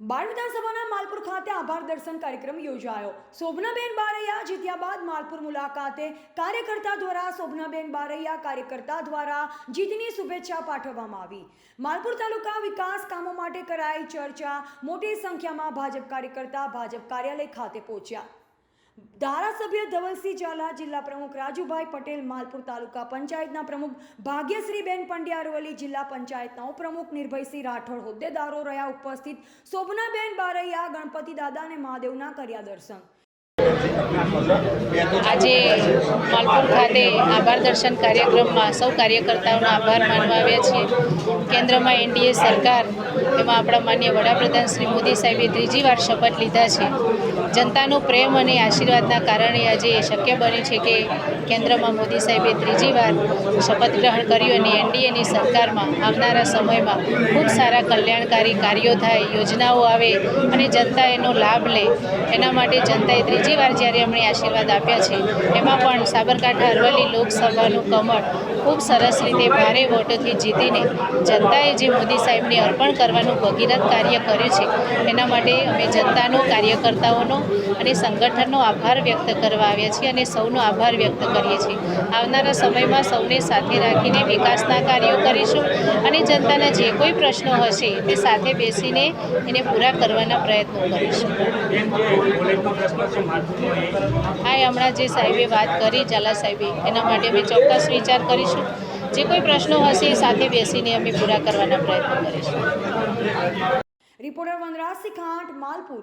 બાળ વિધાનસભાના માલપુર ખાતે આભાર દર્શન કાર્યક્રમ યોજાયો. શોભનાબેન બારૈયા જીત્યા બાદ માલપુર મુલાકાતે કાર્યકર્તા દ્વારા શોભનાબેન બારૈયા કાર્યકર્તા દ્વારા જીતની શુભેચ્છા પાઠવવામાં આવી. માલપુર તાલુકા વિકાસ કામો માટે કરાઈ ચર્ચા મોટી સંખ્યામાં ભાજપ કાર્યકર્તા ભાજપ કાર્યાલય ખાતે પહોંચ્યા. ધારાસભ્ય ધવલસિંહ ઝાલા, જિલ્લા પ્રમુખ રાજુભાઈ પટેલ, માલપુર તાલુકા પંચાયતના પ્રમુખ ભાગ્યશ્રીબેન પંડ્યા અરવલ્લી જિલ્લા પંચાયતના ઉપપ્રમુખ નિર્ભયસિંહ રાઠોડ, હોદ્દેદારો રહ્યા ઉપસ્થિત. શોભનાબેન બારૈયા, ગણપતિ દાદા અને મહાદેવના કર્યા દર્શન. આજે માલપુર ખાતે આભાર દર્શન કાર્યક્રમમાં સૌ કાર્યકર્તાઓનો આભાર માનવા આવ્યા છીએ. કેન્દ્રમાં એનડીએ સરકાર, એમાં આપણા માન્ય વડાપ્રધાન શ્રી મોદી સાહેબે ત્રીજી વાર શપથ લીધા છે. જનતાનો પ્રેમ અને આશીર્વાદના કારણે આજે શક્ય બન્યું છે કે કેન્દ્રમાં મોદી સાહેબે ત્રીજી વાર શપથ ગ્રહણ કર્યું અને એનડીએની સરકારમાં આવનારા સમયમાં ખૂબ સારા કલ્યાણકારી કાર્યો થાય, યોજનાઓ આવે અને જનતા એનો લાભ લે. એના માટે જનતાએ ત્રીજી વાર જ્યારે એમણે આશીર્વાદ આપ્યા છે. એમાં પણ સાબરકાંઠા અરવલ્લી લોકસભાનું કમળ ખૂબ સરસ રીતે ભારે વોટોથી જીતીને જનતાએ જે મોદી સાહેબને અર્પણ કરવાનું ભગીરથ કાર્ય કર્યું છે, એના માટે અમે જનતાનો, કાર્યકર્તાઓનો અને સંગઠનનો આભાર વ્યક્ત કરવા આવ્યા છીએ અને સૌનો આભાર વ્યક્ત કરીએ છીએ. આવનારા સમયમાં સૌને સાથે રાખીને વિકાસના કાર્યો કરીશું અને જનતાના જે કોઈ પ્રશ્નો હશે તે સાથે બેસીને એને પૂરા કરવાના પ્રયત્નો કરીશું. હા હમણાં જે સાહેબે વાત કરી, ઝાલા સાહેબે, એના માટે અમે ચોક્કસ વિચાર કરીશું. જે કોઈ પ્રશ્નો હશે એ સાથે બેસીને અમે પૂરા કરવાના પ્રયત્ન કરીશું. રિપોર્ટર વનરાજ સિંહ માલપુર.